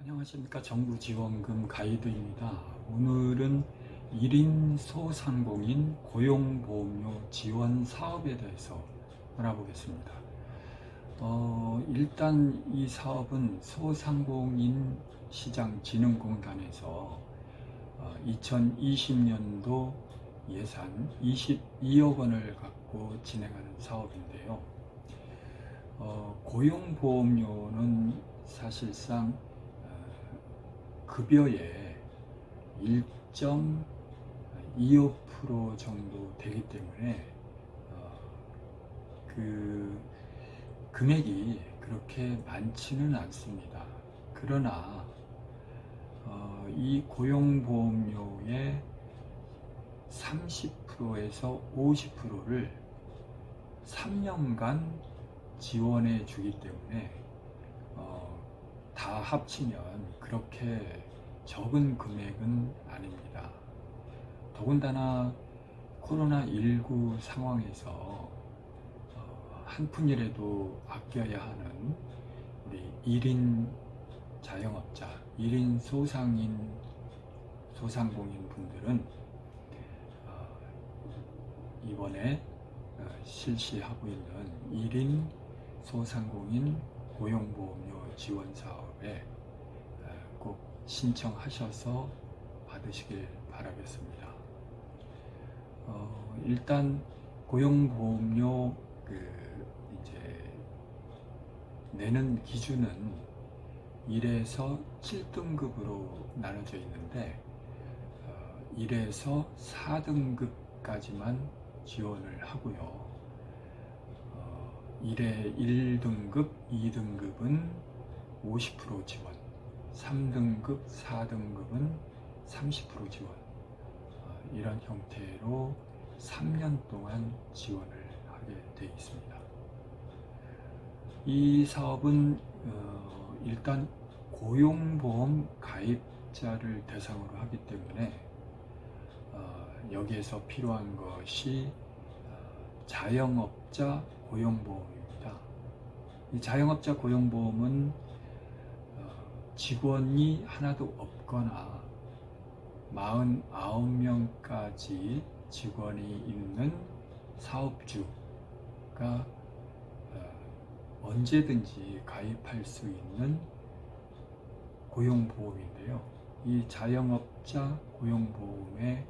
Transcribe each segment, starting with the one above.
안녕하십니까 정부지원금 가이드입니다. 오늘은 1인 소상공인 고용보험료 지원 사업에 대해서 알아보겠습니다. 어, 일단 이 사업은 소상공인 시장 진흥공단에서 어, 2020년도 예산 22억 원을 갖고 진행하는 사업인데요. 어, 고용보험료는 사실상 어, 급여의 1.25% 정도 되기 때문에 어, 그 금액이 그렇게 많지는 않습니다. 그러나 어, 이 고용보험료의 30%에서 50%를 3년간 지원해 주기 때문에 어, 다 합치면 그렇게 적은 금액은 아닙니다. 더군다나 코로나19 상황에서 어, 한 푼이라도 아껴야 하는 우리 1인 자영업자, 1인 소상인, 소상공인 분들은 어, 이번에 어, 실시하고 있는 1인 소상공인 고용보험료 지원 사업에 어, 꼭 신청하셔서 받으시길 바라겠습니다. 어, 일단 고용보험료 그 이제 내는 기준은 1에서 7등급으로 나눠져 있는데 어, 1에서 4등급까지만 지원을 하고요. 어, 1에 1등급, 2등급은 50% 지원, 3등급, 4등급은 30% 지원. 어, 이런 형태로 3년 동안 지원을 하게 되어 있습니다. 이 사업은 어, 일단 고용보험 가입자를 대상으로 하기 때문에 어, 여기에서 필요한 것이 어, 자영업자 고용보험입니다. 이 자영업자 고용보험은 어, 직원이 하나도 없거나 49명까지 직원이 있는 사업주가 어, 언제든지 가입할 수 있는 고용보험인데요. 이 자영업자 고용보험에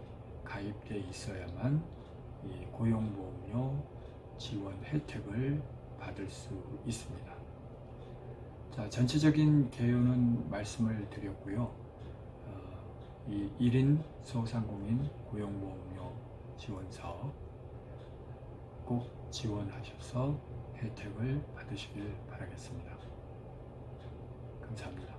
가입돼 있어야만 이 고용보험료 지원 혜택을 받을 수 있습니다. 자, 전체적인 개요는 말씀을 드렸고요. 어, 이 1인 소상공인 고용보험료 지원 사업 꼭 지원하셔서 혜택을 받으시길 바라겠습니다. 감사합니다.